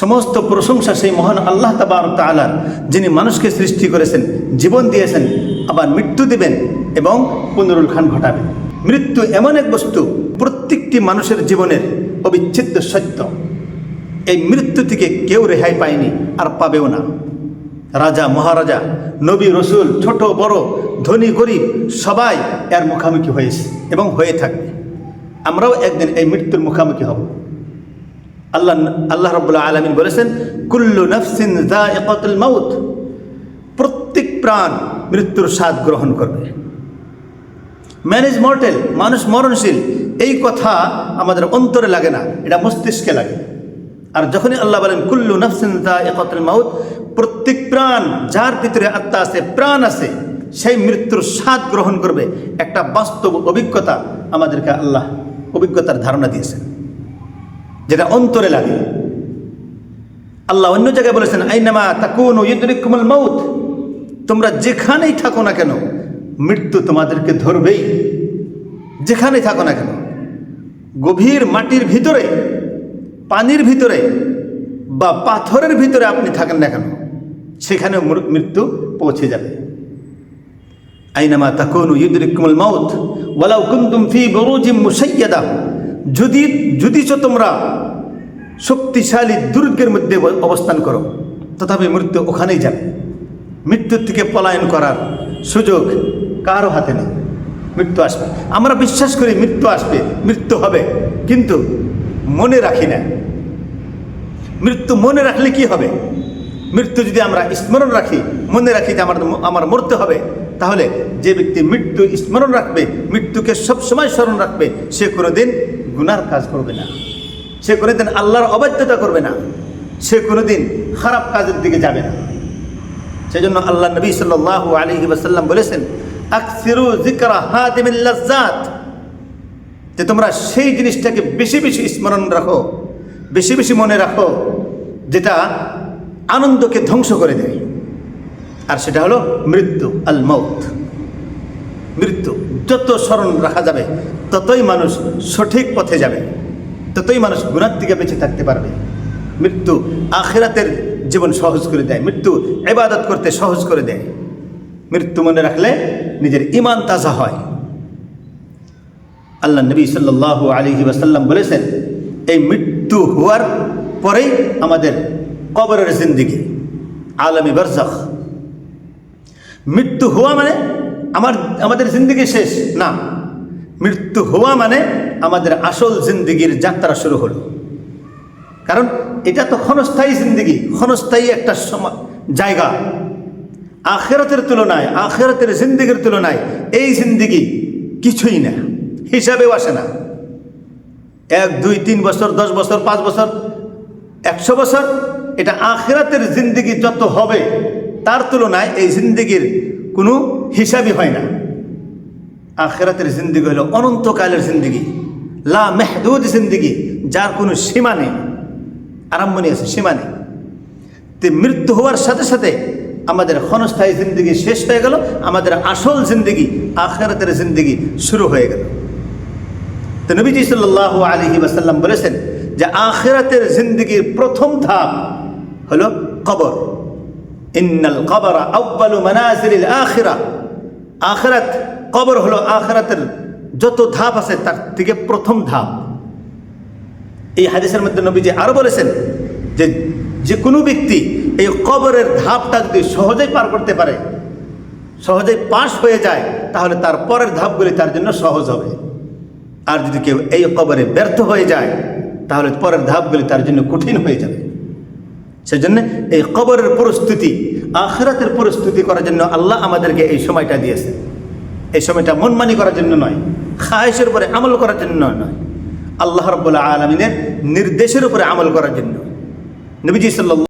সমস্ত প্রশংসা সেই মহান আল্লাহ তাবার তালার যিনি মানুষকে সৃষ্টি করেছেন, জীবন দিয়েছেন, আবার মৃত্যু দিবেন এবং পুনরুল খান ঘটাবেন। মৃত্যু এমন এক বস্তু, প্রত্যেকটি মানুষের জীবনের অবিচ্ছেদ্য সত্য। এই মৃত্যু থেকে কেউ রেহাই পায়নি, আর পাবেও না। রাজা, মহারাজা, নবী, রসুল, ছোট, বড়, ধনী, গরিব, সবাই এর মুখামুখি হয়েছে এবং হয়ে থাকবে। আমরাও একদিন এই মৃত্যুর মুখামুখি হব। আল্লাহ আল্লাহ রব্বুল্লাহ আলমিন বলেছেন, কুল্লু নফসিন মাউত। প্রত্যেক প্রাণ মৃত্যুর স্বাদ গ্রহণ করবে। ম্যানেজ মর্টেল, মানুষ মরণশীল, এই কথা আমাদের অন্তরে লাগে না, এটা মস্তিষ্কে লাগে। আর যখনই আল্লাহ বলেন, কুল্লু নফসিন জায়কাতুল মাউত, প্রত্যেক প্রাণ যার ভিতরে আত্মা আছে, প্রাণ আছে, সেই মৃত্যুর স্বাদ গ্রহণ করবে। একটা বাস্তব অভিজ্ঞতা আমাদেরকে আল্লাহ অভিজ্ঞতার ধারণা দিয়েছেন। যেটা অন্তরে লাগে। আল্লাহ অন্য জায়গায় বলেছেন, আইনামা তাকুন ইউদ্রিকুমুল মৌত তোমরা যেখানেই থাকো না কেন, মৃত্যু তোমাদেরকে ধরবেই। যেখানেই থাকো না কেন, গভীর মাটির ভিতরে, পানির ভিতরে বা পাথরের ভিতরে আপনি থাকেন না কেন সেখানে মৃত্যু পৌঁছে যাবে। আইনামা তাকুন ইউদ্রিকুমুল মৌত ওয়ালাউ কুনতুম ফি বুরুজিম মুসাইয়াদা। যদি যদিচ তোমরা শক্তিশালী দুর্গের মধ্যে অবস্থান করো, তথাপি মৃত্যু ওখানেই যাবে। মৃত্যুর থেকে পলায়ন করার সুযোগ কারও হাতে নেই। মৃত্যু আসবে। আমরা বিশ্বাস করি মৃত্যু আসবে, মৃত্যু হবে, কিন্তু মনে রাখি না। মৃত্যু মনে রাখলে কি হবে? মৃত্যু যদি আমরা স্মরণ রাখি, মনে রাখি যে আমার আমার মরতে হবে, তাহলে যে ব্যক্তি মৃত্যু স্মরণ রাখবে, মৃত্যুকে সবসময় স্মরণ রাখবে, সে কোনোদিন গুনার কাজ করবে না। সে কোনোদিন আল্লাহর অবাধ্যতা করবে না। সে কোনোদিন খারাপ কাজের দিকে যাবে না। সেজন্য আল্লাহ নবী সাল্লাহ আলী ওয়াসাল্লাম বলেছেন যে তোমরা সেই জিনিসটাকে বেশি বেশি স্মরণ রাখো, বেশি বেশি মনে রাখো, যেটা আনন্দকে ধ্বংস করে দেয়। আর সেটা হলো মৃত্যু আল মৌত যত স্মরণ রাখা যাবে, ততই মানুষ সঠিক পথে যাবে, ততই মানুষ গুণার দিকে বেঁচে থাকতে পারবে। মৃত্যু আখেরাতের জীবন সহজ করে দেয়, মৃত্যু এবাদত করতে সহজ করে দেয়। মৃত্যু মনে রাখলে নিজের ইমান তাজা হয়। আল্লাহ নবী সাল্লাহ আলী ওয়াসাল্লাম বলেছেন, এই মৃত্যু হওয়ার পরেই আমাদের কবরের জিন্দিগি, আলমী বরজখ মৃত্যু হওয়া মানে আমার, আমাদের জিন্দিগি শেষ। না। মৃত্যু হওয়া মানে আমাদের আসল জিন্দগির যাত্রা শুরু হলো। কারণ এটা তো ক্ষণস্থায়ী জিন্দগি, ক্ষণস্থায়ী একটা জায়গা। আখেরাতের তুলনায়, আখেরাতের জিন্দিগির তুলনায় এই জিন্দিগি কিছুই না, হিসাবেও আসে না। এক, দুই, তিন বছর, দশ বছর, পাঁচ বছর, একশো বছর, এটা আখেরাতের জিন্দিগি যত হবে, তার তুলনায় এই জিন্দিগির কোনো হিসাবই হয় না। আখেরাতের জিন্দিগি হলো অনন্তকালের জিন্দিগি। লা মেহদুদ জিন্দিগি, যার কোনো সীমা নেই। আরম্ভণী আছে, সীমা নেই। তে মৃত্যু হওয়ার সাথে সাথে আমাদের ক্ষণস্থায়ী জিন্দিগি শেষ হয়ে গেল, আমাদের আসল জিন্দিগি, আখেরাতের জিন্দিগি শুরু হয়ে গেল। তো নবীজি সাল্লাহ আলহি ওয়াসাল্লাম বলেছেন যে আখেরাতের জিন্দিগির প্রথম ধাপ হলো কবর। ইন্নাল কবর আব্বালু মানাজিল আখিরা। আখেরাত, কবর হলো আখেরাতের যত ধাপ আছে তার থেকে প্রথম ধাপ। এই হাদিসের মধ্যে নবীজি আরও বলেছেন যে যে কোনো ব্যক্তি এই কবরের ধাপটা যদি সহজেই পার করতে পারে, সহজেই পাশ হয়ে যায়, তাহলে তার পরের ধাপগুলি তার জন্য সহজ হবে। আর যদি কেউ এই কবরে ব্যর্থ হয়ে যায়, তাহলে পরের ধাপগুলি তার জন্য কঠিন হয়ে যাবে। সেজন্য এই কবরের প্রস্তুতি, আখরাতের প্রস্তুতি করার জন্য আল্লাহ আমাদেরকে এই সময়টা দিয়েছে। এই সময়টা মনমানি করার জন্য নয়, খায়েশের উপরে আমল করার জন্য নয়। আল্লাহ রব্বুল্লাহ আলমিনের নির্দেশের উপরে আমল করার জন্য। নবীজি সাল্লাহ